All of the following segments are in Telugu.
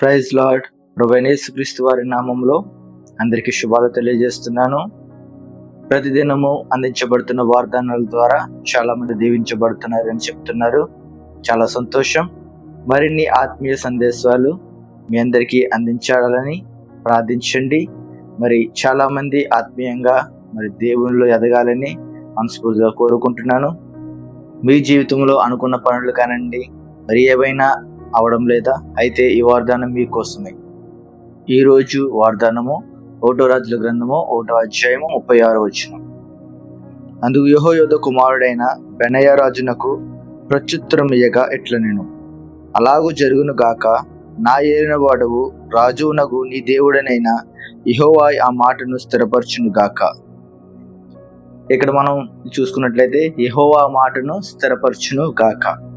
Praise lord. ప్రొవైనేస్ క్రీస్తు వారి నామంలో అందరికీ శుభాలు తెలియజేస్తున్నాను. ప్రతిదినము అందించబడుతున్న వాగ్దానాల ద్వారా చాలా మంది దీవించబడుతున్నారని చెప్తున్నారు. చాలా సంతోషం. మరిన్ని ఆత్మీయ సందేశాలు మీ అందరికీ అందించాలని ప్రార్థించండి. మరి చాలా మంది ఆత్మీయంగా మరి దేవునిలో ఎదగాలని మనస్ఫూర్తిగా కోరుకుంటున్నాను. మీ జీవితంలో అనుకున్న పనులు కానండి మరి ఏవైనా అవడం లేదా? అయితే ఈ వాగ్దానం మీకోసమే. ఈరోజు వాగ్దానము ఓటో రాజుల గ్రంథము ఓటో అధ్యాయము ముప్పై ఆరు వచ్చిన అందుకు యహోయోధ కుమారుడైన బెనయ రాజునకు ప్రత్యుత్తరం ఇయ్యగా ఎట్ల నేను అలాగూ జరుగును గాక నా ఏలిన వాడవు రాజువునకు నీ దేవుడనైన ఇహోవాయ్ ఆ మాటను స్థిరపరచును గాక. ఇక్కడ మనం చూసుకున్నట్లయితే యహోవా మాటను స్థిరపరచును గాక.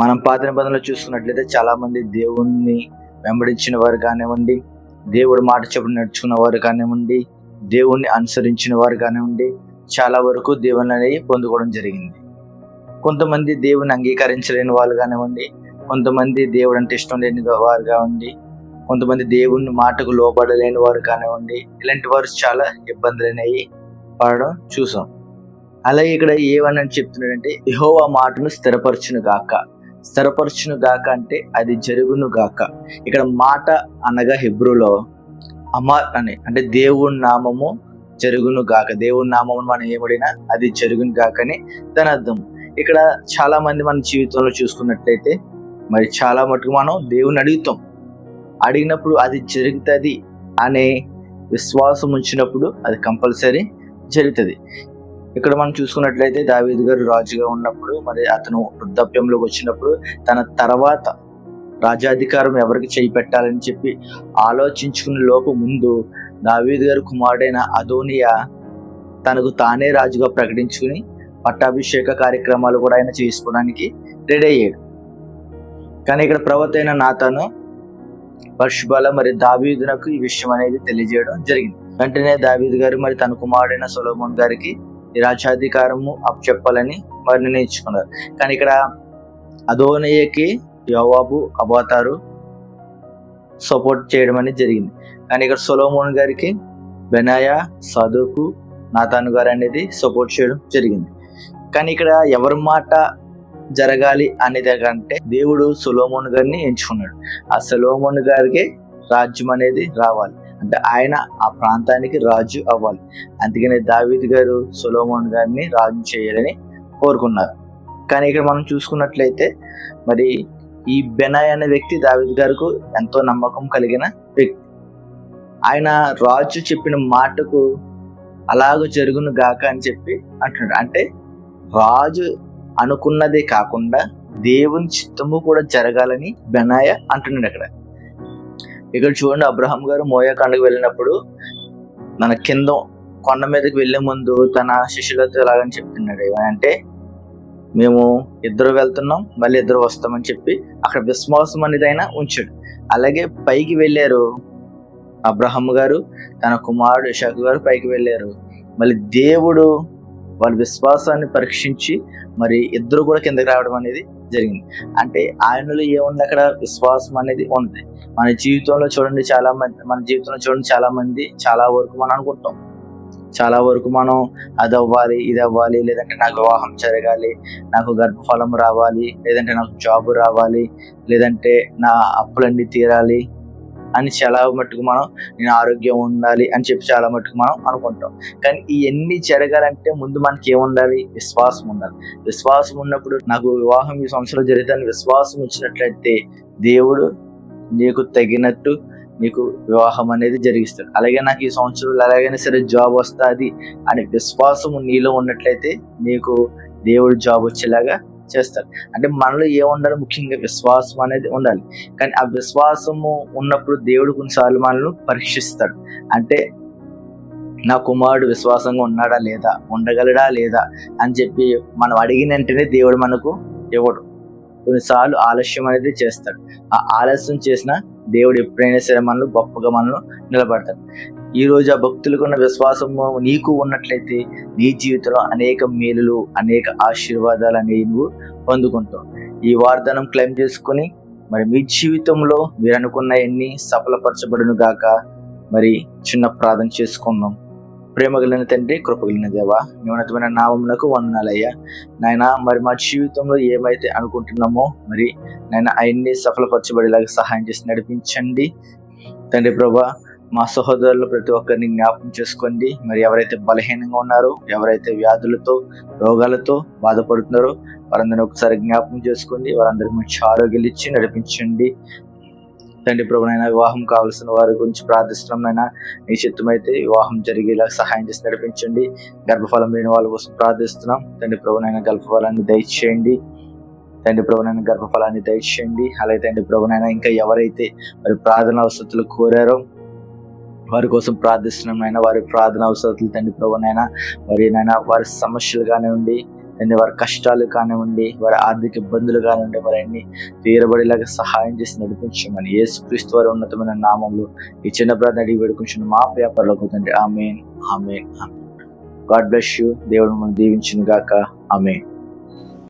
మనం పాత నిబంధనలు చూసుకున్నట్లయితే చాలామంది దేవుణ్ణి వెంబడించిన వారు కానివ్వండి దేవుడు మాట చెప్పు నడుచుకున్న వారు కానివ్వండి దేవుణ్ణి అనుసరించిన వారు కానివ్వండి చాలా వరకు దేవుని పొందుకోవడం జరిగింది. కొంతమంది దేవుని అంగీకరించలేని వాళ్ళు కానివ్వండి కొంతమంది దేవుడు అంటే ఇష్టం లేని వారు కానివ్వండి కొంతమంది దేవుని మాటకు లోపడలేని వారు కానివ్వండి ఇలాంటి వారు చాలా ఇబ్బందులు అనేవి పడడం చూసాం. అలాగే ఇక్కడ ఏమని చెప్తున్నాడంటే యహోవా మాటను స్థిరపరచును గాక. స్థిరపరచును గాక అంటే అది జరుగును గాక. ఇక్కడ మాట అనగా హిబ్రూలో అమర్ అని అంటే దేవుని నామము జరుగును గాక. దేవుని నామము మనం ఏమడినా అది జరుగును గాక అని దాని అర్థం. ఇక్కడ చాలా మంది మన జీవితంలో చూసుకున్నట్లయితే మరి చాలా మటుకు మనం దేవుని అడుగుతాం. అడిగినప్పుడు అది జరుగుతుంది అనే విశ్వాసం ఉంచినప్పుడు అది కంపల్సరీ జరుగుతుంది. ఇక్కడ మనం చూసుకున్నట్లయితే దావీద్ గారు రాజుగా ఉన్నప్పుడు మరి అతను వృద్ధాప్యంలోకి వచ్చినప్పుడు తన తర్వాత రాజాధికారం ఎవరికి చేయి పెట్టాలని చెప్పి ఆలోచించుకునే లోపు ముందు దావీద్ గారి కుమారుడైన అదోనియా తనకు తానే రాజుగా ప్రకటించుకుని పట్టాభిషేక కార్యక్రమాలు కూడా ఆయన చేసుకోవడానికి రెడీ అయ్యాడు. కానీ ఇక్కడ ప్రవక్త అయిన నాతను పరిశుభాల మరి దావీదునకు ఈ విషయం అనేది తెలియజేయడం జరిగింది. వెంటనే దావీద్ గారు మరి తన కుమారుడైన సొలోమోన్ గారికి రాజ్యాధికారము అప్పచెప్పాలని మరి నిర్ణయించుకున్నారు. కానీ ఇక్కడ అదోనయ్యకి యోవాబు అబాతారు సపోర్ట్ చేయడం అనేది జరిగింది. కానీ ఇక్కడ సొలోమోన్ గారికి బెనాయా సదుకు నాతాను గారు అనేది సపోర్ట్ చేయడం జరిగింది. కానీ ఇక్కడ ఎవరి మాట జరగాలి అనేది కంటే దేవుడు సొలోమోన్ గారిని ఎంచుకున్నాడు. ఆ సొలోమోన్ గారికి రాజ్యం అనేది రావాలి. అంటే ఆయన ఆ ప్రాంతానికి రాజు అవ్వాలి. అందుకనే దావీద్ గారు సొలోమోన్ గారిని రాజు చేయాలని కోరుకున్నారు. కానీ ఇక్కడ మనం చూసుకున్నట్లయితే మరి ఈ బెనాయ్ అనే వ్యక్తి దావీద్ గారికి ఎంతో నమ్మకం కలిగిన వ్యక్తి. ఆయన రాజు చెప్పిన మాటకు అలాగ జరుగును గాక అని చెప్పి అంటున్నాడు. అంటే రాజు అనుకున్నదే కాకుండా దేవుని చిత్తము కూడా జరగాలని బెనాయ అంటున్నాడు అక్కడ. ఇక్కడ చూడండి అబ్రహం గారు మోయకాండకు వెళ్ళినప్పుడు మన కింద కొండ మీదకి వెళ్ళే ముందు తన శిష్యులతో ఎలాగని చెప్తున్నాడు ఏమంటే మేము ఇద్దరు వెళ్తున్నాం మళ్ళీ ఇద్దరు వస్తామని చెప్పి అక్కడ విశ్వాసం అనేది ఉంచాడు. అలాగే పైకి వెళ్ళారు అబ్రహం గారు తన కుమారుడు ఇషాక్ గారు పైకి వెళ్ళారు. మళ్ళీ దేవుడు వాళ్ళ విశ్వాసాన్ని పరీక్షించి మరి ఇద్దరు కూడా కిందకి రావడం అనేది జరిగింది. అంటే ఆయనలో ఏముంది అక్కడ? విశ్వాసం అనేది ఉంది. మన జీవితంలో చూడండి చాలా మంది మన జీవితంలో చూడండి చాలా మంది చాలా వరకు మనం అనుకుంటాం. చాలా వరకు మనం అది అవ్వాలి ఇది అవ్వాలి లేదంటే నాకు వివాహం జరగాలి నాకు గర్భఫలం రావాలి లేదంటే నాకు జాబ్ రావాలి లేదంటే నా అప్పులన్నీ తీరాలి అని చాలా మట్టుకు మనం నేను ఆరోగ్యం ఉండాలి అని చెప్పి చాలా మట్టుకు మనం అనుకుంటాం. కానీ ఇవన్నీ జరగాలంటే ముందు మనకి ఏముండాలి విశ్వాసం ఉండాలి. విశ్వాసం ఉన్నప్పుడు నాకు వివాహం ఈ సంవత్సరం జరిగితే విశ్వాసం వచ్చినట్లయితే దేవుడు నీకు తగినట్టు నీకు వివాహం అనేది జరిగిస్తాడు. అలాగే నాకు ఈ సంవత్సరంలో ఎలాగైనా సరే జాబ్ వస్తుంది అని విశ్వాసం నీలో ఉన్నట్లయితే నీకు దేవుడు జాబ్ వచ్చేలాగా చేస్తాడు అంటే మనలో ఏముండాలి? ముఖ్యంగా విశ్వాసం అనేది ఉండాలి. కానీ ఆ విశ్వాసము ఉన్నప్పుడు దేవుడు కొన్నిసార్లు మనల్ని పరీక్షిస్తాడు. అంటే నా కుమారుడు విశ్వాసంగా ఉన్నాడా లేదా? ఉండగలడా లేదా? అని చెప్పి మనం అడిగిన వెంటనే దేవుడు మనకు ఇవ్వడు. కొన్నిసార్లు ఆలస్యం అనేది చేస్తాడు. ఆ ఆలస్యం చేసిన దేవుడు ఎప్పుడైనా సరే మనల్ని గొప్పగా మనల్ని నిలబడతాడు. ఈ రోజు ఆ భక్తులకు ఉన్న విశ్వాసము నీకు ఉన్నట్లయితే నీ జీవితంలో అనేక మేలులు అనేక ఆశీర్వాదాలు అనేవి నువ్వు పొందుకుంటావు. ఈ వార్ధనం క్లెయిమ్ చేసుకుని మరి మీ జీవితంలో మీరు అనుకున్న ఎన్ని సఫలపరచబడును గాక మరి చిన్న ప్రార్థన చేసుకుందాం. ప్రేమ కలిగిన తండ్రి కృప కలిగిన దేవ మీ నామమునకు వందనాలయ్యా. నాయన మరి మా జీవితంలో ఏమైతే అనుకుంటున్నామో మరి నాయన అవన్నీ సఫలపరచబడేలాగా సహాయం చేసి నడిపించండి. తండ్రి ప్రభా మా సహోదరులు ప్రతి ఒక్కరిని జ్ఞాపకం చేసుకోండి. మరి ఎవరైతే బలహీనంగా ఉన్నారో ఎవరైతే వ్యాధులతో రోగాలతో బాధపడుతున్నారో వారందరినీ ఒకసారి జ్ఞాపకం చేసుకోండి. వారందరికి మంచి ఆరోగ్యాలు ఇచ్చి నడిపించండి. తండ్రి ప్రభునైనా వివాహం కావాల్సిన వారి గురించి ప్రార్థిస్తున్నాం నైనా నీ చిత్తమైతే వివాహం జరిగేలా సహాయం చేసి నడిపించండి. గర్భఫలం లేని వాళ్ళ కోసం ప్రార్థిస్తున్నాం. తండ్రి ప్రభునైనా గర్భఫలాన్ని దయచేయండి. తండ్రి ప్రభునైనా గర్భఫలాన్ని దయచేయండి. అలాగే తండ్రి ప్రభునైనా ఇంకా ఎవరైతే మరి ప్రార్థన వసతులు కోరారో వారి కోసం ప్రార్థిస్తున్నాం నాయన వారి ప్రార్థన అవసరతలు తండ్రి ప్రభునైనా వారి నైనా వారి సమస్యలు కానివ్వండి తండ్రి వారి కష్టాలు కానివ్వండి వారి ఆర్థిక ఇబ్బందులు కానివ్వండి మరి అన్ని తీరబడేలాగా సహాయం చేసి నడిపించమని యేసుక్రీస్తు వారి ఉన్నతమైన నామంలో ఈ చిన్న ప్రార్థన అడిగి పెడుకుంటున్న మా వ్యాపారంలోకి తండ్రి amen amen God bless you. దేవుడు మనం దీవించిన గాక ఆమెన్.